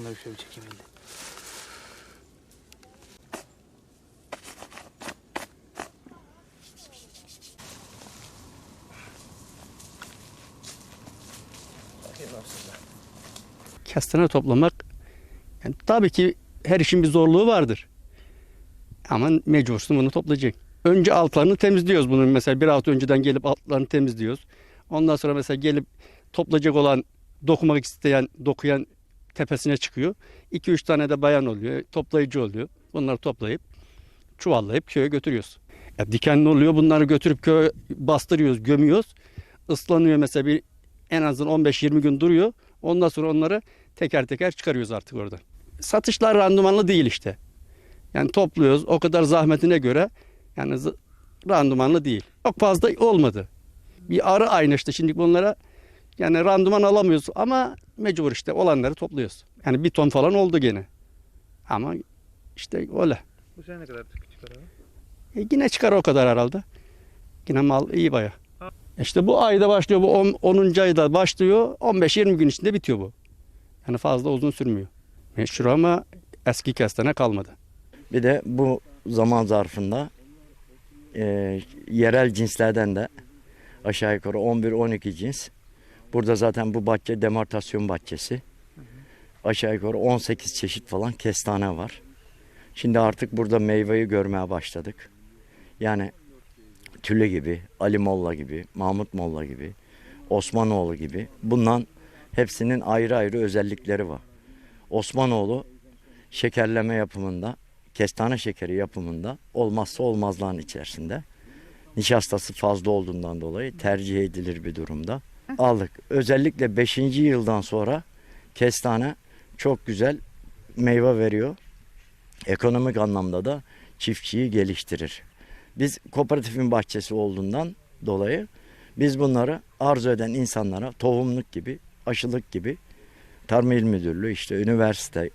Onları şöyle çekeyim elinde. Kestane toplamak yani tabii ki her işin bir zorluğu vardır. Ama mecbursun bunu toplayacak. Önce altlarını temizliyoruz bunun mesela bir hafta önceden gelip altlarını temizliyoruz. Ondan sonra mesela gelip toplayacak olan dokumak isteyen dokuyan tepesine çıkıyor. 2-3 tane de bayan oluyor toplayıcı oluyor. Bunları toplayıp çuvallayıp köye götürüyoruz. Ya dikenli oluyor bunları götürüp köye bastırıyoruz gömüyoruz. Islanıyor mesela bir en azından 15-20 gün duruyor. Ondan sonra onları teker teker çıkarıyoruz artık orada. Satışlar randımanlı değil işte. Yani topluyoruz o kadar zahmetine göre yani randımanlı değil. Çok fazla olmadı. Bir arı aynı işte şimdi bunlara yani randıman alamıyoruz ama mecbur işte olanları topluyoruz. Yani bir ton falan oldu gene. Ama işte öyle. Bu sene ne kadar çıkar abi? E yine çıkar o kadar herhalde. Yine mal iyi baya. İşte bu ayda başlıyor bu 10. 10. ayda başlıyor 15-20 gün içinde bitiyor bu. Yani fazla uzun sürmüyor. Meşhur ama eski kestane kalmadı. Bir de bu zaman zarfında e, yerel cinslerden de aşağı yukarı 11-12 cins. Burada zaten bu bahçe demartasyon bahçesi. Aşağı yukarı 18 çeşit falan kestane var. Şimdi artık burada meyveyi görmeye başladık. Yani Tülü gibi, Ali Molla gibi, Mahmut Molla gibi, Osmanoğlu gibi. Bundan hepsinin ayrı ayrı özellikleri var. Osmanoğlu şekerleme yapımında, kestane şekeri yapımında olmazsa olmazların içerisinde. Nişastası fazla olduğundan dolayı tercih edilir bir durumda. Aldık. Özellikle 5. yıldan sonra kestane çok güzel meyve veriyor. Ekonomik anlamda da çiftçiyi geliştirir. Biz kooperatifin bahçesi olduğundan dolayı biz bunları arzu eden insanlara tohumluk gibi, aşılık gibi Tarım İl Müdürlüğü işte üniversite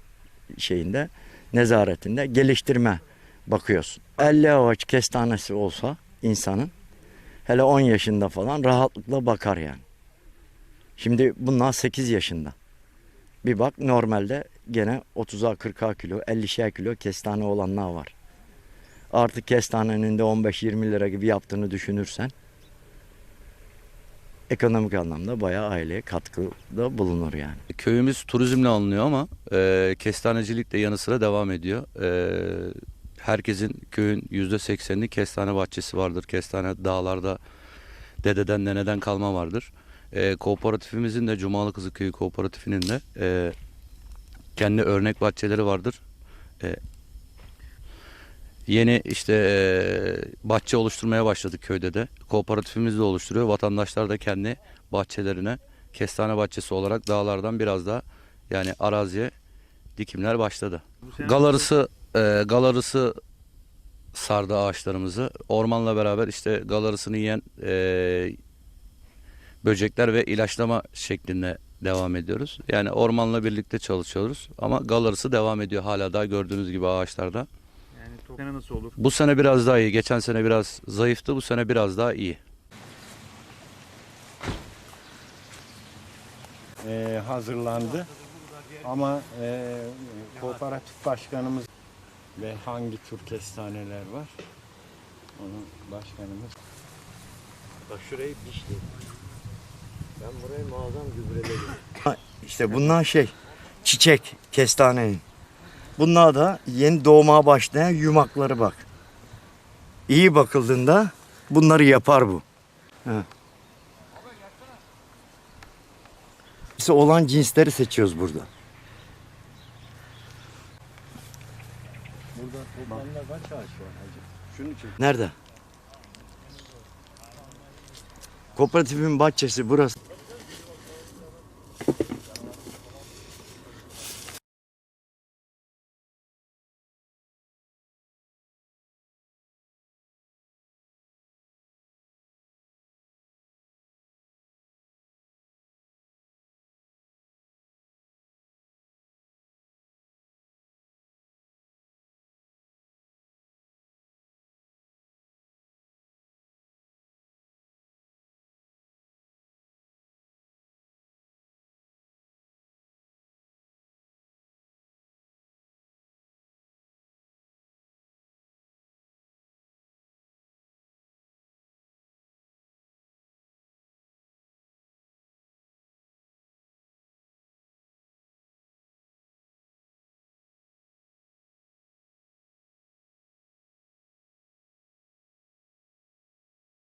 şeyinde nezaretinde geliştirme bakıyorsun. 50 ağaç kestanesi olsa insanın hele 10 yaşında falan rahatlıkla bakar yani. Şimdi bunlar 8 yaşında. Bir bak normalde gene 30'a 40'a kilo 50'şer kilo kestane olanlar var. Artık kestanenin de 15-20 lira gibi yaptığını düşünürsen ekonomik anlamda bayağı aileye katkıda bulunur yani. Köyümüz turizmle alınıyor ama e, kestanecilik de yanı sıra devam ediyor. E, herkesin köyün yüzde seksenini kestane bahçesi vardır. Kestane dağlarda dededen neneden kalma vardır. E, kooperatifimizin de Cumalı Kızı Köyü Kooperatifinin de e, kendi örnek bahçeleri vardır. E, yeni işte e, bahçe oluşturmaya başladık köyde de. Kooperatifimiz de oluşturuyor. Vatandaşlar da kendi bahçelerine kestane bahçesi olarak dağlardan biraz da yani araziye dikimler başladı. Galarısı e, galarısı sardı ağaçlarımızı. Ormanla beraber işte galarısını yiyen e, böcekler ve ilaçlama şeklinde devam ediyoruz. Yani ormanla birlikte çalışıyoruz ama galarısı devam ediyor hala daha gördüğünüz gibi ağaçlarda. Yani bu sene nasıl olur? Bu sene biraz daha iyi. Geçen sene biraz zayıftı. Bu sene biraz daha iyi. e, hazırlandı. Ama e, kooperatif başkanımız ve hangi tür kestaneler var? Onun başkanımız. Bak şurayı dişli. Ben burayı muazzam gübreledim. işte bunlar şey çiçek kestanenin. Bunlar da yeni doğmaya başlayan yumakları bak. İyi bakıldığında bunları yapar bu. Ha. İşte olan cinsleri seçiyoruz burada. Burada toplamda kaç ağaç var hacı? Şunu çek. Nerede? Kooperatifin bahçesi burası.